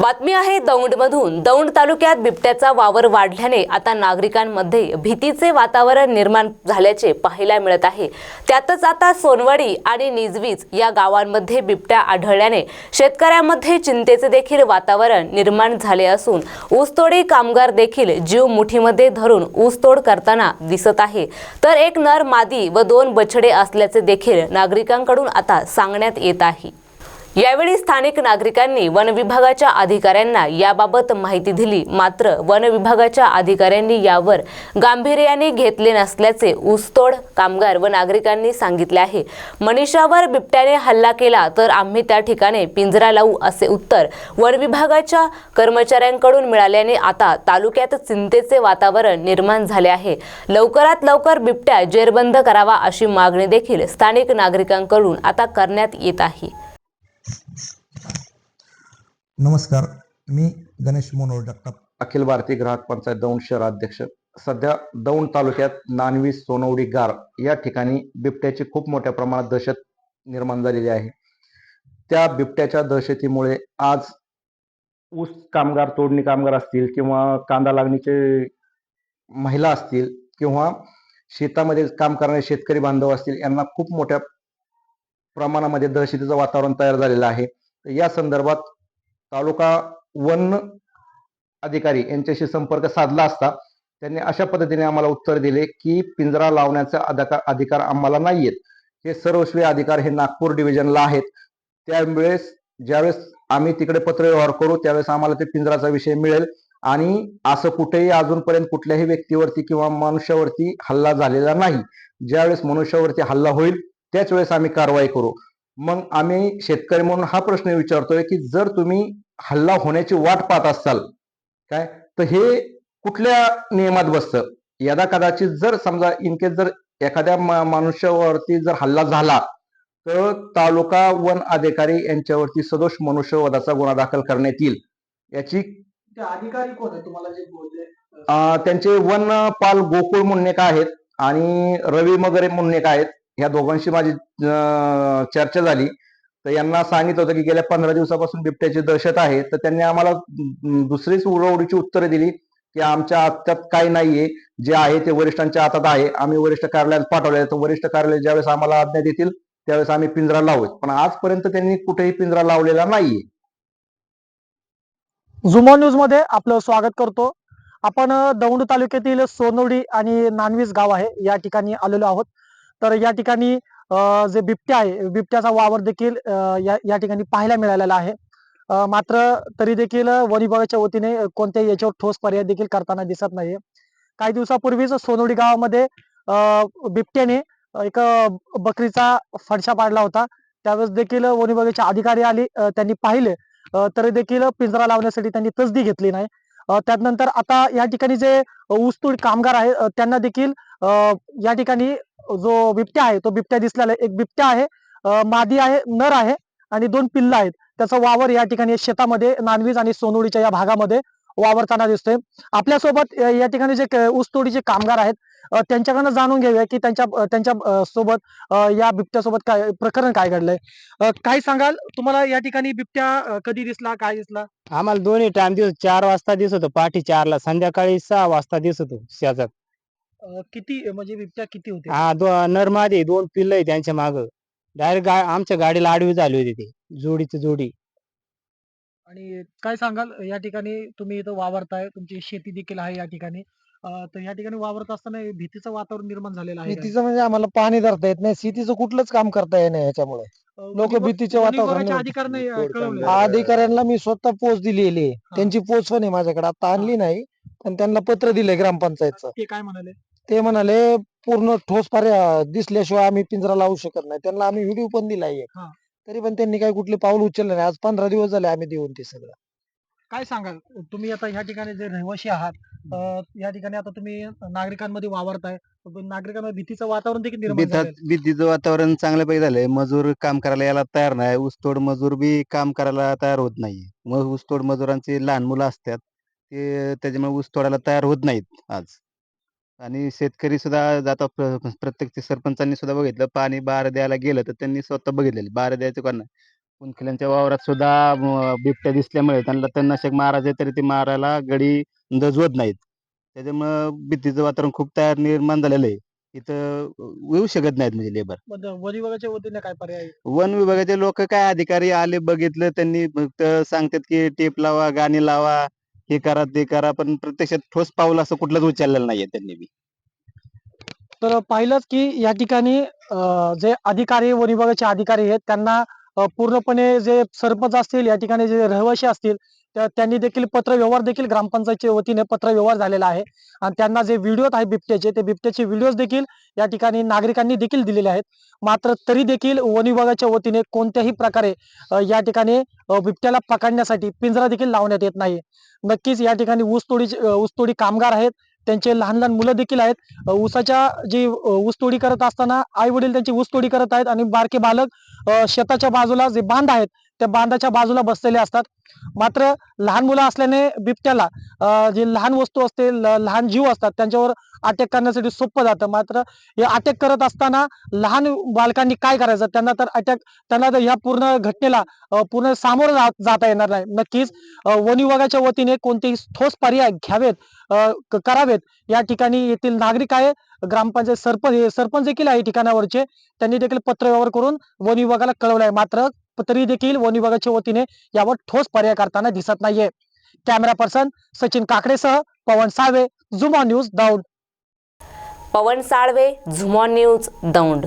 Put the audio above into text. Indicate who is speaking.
Speaker 1: बातमी आहे दौंडमधून. दौंड तालुक्यात बिबट्याचा वावर वाढल्याने आता नागरिकांमध्ये भीतीचे वातावरण निर्माण झाल्याचे पाहायला मिळत आहे. त्यातच आता सोनवाडी आणि निजवीज या गावांमध्ये बिबट्या आढळल्याने शेतकऱ्यांमध्ये चिंतेचे देखील वातावरण निर्माण झाले असून ऊसतोडी कामगार देखील जीव मुठीमध्ये धरून ऊसतोड करताना दिसत आहे. तर एक नर मादी व दोन बछडे असल्याचे देखील नागरिकांकडून आता सांगण्यात येत आहे. यावेळी स्थानिक नागरिकांनी वन विभागाच्या अधिकाऱ्यांना याबाबत माहिती दिली. मात्र वन विभागाच्या अधिकाऱ्यांनी यावर गांभीर्याने घेतले नसल्याचे ऊसतोड कामगार व नागरिकांनी सांगितले आहे. मनीषावर बिबट्याने हल्ला केला तर आम्ही त्या ठिकाणी पिंजरा लावू असे उत्तर वन विभागाच्या कर्मचाऱ्यांकडून मिळाल्याने आता तालुक्यात चिंतेचे वातावरण निर्माण झाले आहे. लवकरात लवकर बिबट्या जेरबंद करावा अशी मागणी देखील स्थानिक नागरिकांकडून आता करण्यात येत आहे.
Speaker 2: नमस्कार मी गणेश मनोहर जगताप.
Speaker 3: अखिल भारतीय ग्राहक पंचायत दौंड शहर अध्यक्ष. सध्या दौंड तालुक्यात नानवी सोनवडी गार या ठिकाणी बिबट्याची खूप मोठ्या प्रमाणात दहशत निर्माण झालेली आहे. त्या बिबट्याच्या दहशतीमुळे आज ऊस कामगार तोडणी कामगार असतील किंवा कांदा लागणीचे महिला असतील किंवा शेतामध्ये काम करणारे शेतकरी बांधव असतील यांना खूप मोठ्या प्रमाणामध्ये दहशतीचं वातावरण तयार झालेलं आहे. या संदर्भात तालुका वन अधिकारी यांच्याशी संपर्क साधला असता त्यांनी अशा पद्धतीने आम्हाला उत्तर दिले की पिंजरा लावण्याचा अधिकार अधिकार आम्हाला नाहीयेत. हे सर्वस्वी अधिकार हे नागपूर डिव्हिजनला आहेत. त्यावेळेस ज्यावेळेस आम्ही तिकडे पत्रव्यवहार करू त्यावेळेस आम्हाला ते पिंजराचा विषय मिळेल. आणि असं कुठेही अजूनपर्यंत कुठल्याही व्यक्तीवरती किंवा मनुष्यावरती हल्ला झालेला नाही. ज्यावेळेस मनुष्यावरती हल्ला होईल त्याच वेळेस आम्ही कारवाई करू. मग आम्ही शेतकरी म्हणून हा प्रश्न विचारतोय की जर तुम्ही हल्ला होण्याची वाट पाहत असाल काय? तर हे कुठल्या नियमात बसतं? यदा कदाचित जर समजा इनकेस जर एखाद्या मनुष्यावरती जर हल्ला झाला तर तालुका वन अधिकारी यांच्यावरती सदोष मनुष्यवधाचा गुन्हा दाखल करण्यात येईल. याची
Speaker 4: अधिकारी कोण आहे? तुम्हाला जे बोलले
Speaker 3: त्यांचे वनपाल गोकुळ म्हणून एक आहेत आणि रवी मगरे म्हणून एक आहेत. ह्या दोघांशी माझी चर्चा झाली. तर यांना सांगितलं होतं की गेल्या पंधरा दिवसापासून बिबट्याची दहशत आहे. तर त्यांनी आम्हाला दुसरीच उडवडीची उत्तरे दिली की आमच्या हातात काही नाहीये. जे आहे ते वरिष्ठांच्या हातात आहे. आम्ही वरिष्ठ कार्यालयात पाठवले तर वरिष्ठ कार्यालय ज्यावेळेस आम्हाला आज्ञा देतील त्यावेळेस आम्ही पिंजरा लावू. पण आजपर्यंत त्यांनी कुठेही पिंजरा लावलेला नाहीये.
Speaker 4: झुमो न्यूजमध्ये आपलं स्वागत करतो. आपण दौंड तालुक्यातील सोनोडी आणि नानवीस गाव आहे. या ठिकाणी आलेलो आहोत. तर या ठिकाणी जे बिबट्या आहे बिबट्याचा वावर देखील या या ठिकाणी पाहायला मिळालेला आहे. मात्र तरी देखील वन विभागाच्या वतीने कोणत्याही याच्यावर ठोस पर्याय देखील करताना दिसत नाहीये. काही दिवसापूर्वीच सोनोडी गावामध्ये अ, बिबट्याने एक बकरीचा फडशा पाडला होता. त्यावेळेस देखील वन विभागाचे अधिकारी आले त्यांनी पाहिले. तरी देखील पिंजरा लावण्यासाठी त्यांनी तसदी घेतली नाही. त्यानंतर आता या ठिकाणी जे ऊसतोड कामगार आहे त्यांना देखील या ठिकाणी जो बिबट्या आहे तो बिबट्या दिसलेला एक बिबट्या आहे मादी आहे नर आहे आणि दोन पिल्ल आहेत. त्याचा वावर या ठिकाणी शेतामध्ये नानवीज आणि सोनोडीच्या या भागामध्ये वावरताना दिसतोय. आपल्यासोबत या ठिकाणी जे ऊसतोडीचे कामगार आहेत त्यांच्याकडनं जाणून घेऊया की त्यांच्या त्यांच्यासोबत या बिबट्यासोबत काय प्रकरण काय घडलंय. काय सांगाल? तुम्हाला या ठिकाणी बिबट्या कधी दिसला? काय दिसला?
Speaker 5: आम्हाला दोन्ही टाइम दिवस चार वाजता दिसत होतो. चारला संध्याकाळी सहा वाजता दिसत होतो शेतात.
Speaker 4: अ, किती म्हणजे बिबट्या किती होते?
Speaker 5: हा दो नरमादी दोन पिल्ल आहे त्यांच्या माग. डायरेक्ट गा आमच्या गाडीला आडवी झाली होती ती जोडीची जोडी.
Speaker 4: आणि काय सांगाल या ठिकाणी तुम्ही इथं वावरताय तुमची शेती देखील आहे या ठिकाणी. अ, तर या ठिकाणी वावरत असताना हे भीतीचं वातावरण निर्माण झालेलं आहे?
Speaker 6: भीतीचं म्हणजे आम्हाला पाणी धरता येत नाही शेतीचं कुठलंच काम करता येत नाही
Speaker 4: अ, वन
Speaker 6: लोकं भीतीच्या
Speaker 4: अ, कळवलंय.
Speaker 6: अधिकाऱ्यांना मी स्वतः पोच दिलेली आहे. त्यांची पोच पण आहे माझ्याकडे. आता आणली नाही पण त्यांना पत्र दिलंय ग्रामपंचायतचं.
Speaker 4: ते काय म्हणाले?
Speaker 6: ते म्हणाले पूर्ण ठोस पर्याय दिसल्याशिवाय आम्ही पिंजरा लावू शकत नाही. त्यांना आम्ही व्हिडिओ पण दिलाय एक.
Speaker 4: हा.
Speaker 6: तरी पण त्यांनी काही कुठले पाऊल उचलले नाही. आज पंधरा दिवस झाले आम्ही देऊन ते सगळं.
Speaker 4: काय सांगाल? तुम्ही आता ह्या ठिकाणी जे रहिवासी आहात अ, या ठिकाणी आता तुम्ही नागरिकांमध्ये वावरताय. पण नागरिकांमध्ये भीतीचं वातावरण देखील निर्माण झालंय.
Speaker 7: भीतीचं वातावरण चांगल्यापैकी झालंय. मजूर काम करायला यायला तयार नाही. ऊसतोड मजूर बी काम करायला तयार होत नाही मग ऊसतोड मजुरांची लहान मुलं असतात. ते त्याच्यामुळे ऊस तोडायला तयार होत नाहीत आज. आणि शेतकरी सुद्धा प्र- प्रत्येक सरपंचांनी सुद्धा बघितलं पाणी बार द्यायला गेलं तर त्यांनी स्वतः बघितलेलं. बार द्यायचं कारण कुंखल्यांच्या वावरात सुद्धा बिबट्या दिसल्यामुळे त्यांना तणनाशक मारायचे तरी ते मारायला गडी दजवत नाहीत. त्याच्यामुळं भीतीचं वातावरण खूप तयार निर्माण झालेलं आहे. इथं येऊ शकत नाहीत म्हणजे लेबर.
Speaker 4: वन विभागाच्या वतीने काय पर्याय?
Speaker 7: वन विभागाचे लोक काय अधिकारी आले बघितलं त्यांनी फक्त सांगतात की टेप लावा गाणी लावा हे करा ते करा पण प्रत्यक्षात ठोस पाऊल असं कुठलंच उचललेलं नाहीये त्यांनी बी.
Speaker 4: तर पाहिलंच की या ठिकाणी जे अधिकारी वन विभागाचे अधिकारी आहेत त्यांना पूर्णपणे जे सरपंच असतील या ठिकाणी जे रहिवासी असतील त्या- त्यांनी देखील पत्र व्यवहार देखील ग्रामपंचायतच्या वतीने पत्र व्यवहार झालेला आहे. आणि त्यांना जे व्हिडिओ आहे बिबट्याचे ते बिबट्याचे व्हिडिओज देखील या ठिकाणी नागरिकांनी देखील दिलेले आहेत. मात्र तरी देखील वन विभागाच्या वतीने कोणत्याही प्रकारे या ठिकाणी बिबट्याला पकडण्यासाठी पिंजरा देखील लावण्यात येत नाही नक्कीच या ठिकाणी ऊसतोडी ऊसतोडी कामगार आहेत. त्यांचे लहान लहान मुलं देखील आहेत. ऊसाच्या जी ऊसतोडी करत असताना आई वडील त्यांची ऊसतोडी करत आहेत आणि बारके बालक शेताच्या बाजूला जे बांध आहेत त्या बांधाच्या बाजूला बसलेले असतात. मात्र लहान मुलं असल्याने बिबट्याला जे जी लहान वस्तू असते ल- लहान जीव असतात त्यांच्यावर अटॅक करण्यासाठी सोपं जातं. मात्र हे अटॅक करत असताना लहान बालकांनी काय करायचं? त्यांना तर अटॅक त्यांना तर ह्या पूर्ण घटनेला पूर्ण सामोरं जाता येणार नाही. नक्कीच वन विभागाच्या वतीने कोणतेही ठोस पर्याय घ्यावेत करावेत. या ठिकाणी येथील नागरिक आहे ग्रामपंचायत सरपंच हे सरपंच देखील आहे ठिकाणावरचे. त्यांनी देखील पत्रव्यवहार करून वन विभागाला कळवलं आहे मात्र तरी देखील वन विभागाच्या वतीने यावर ठोस पर्याय करताना दिसत नाहीये. कॅमेरा पर्सन सचिन काकडेसह पवन साळवे जुमा न्यूज दौंड.
Speaker 1: पवन साळवे झुमॉन न्यूज दौंड.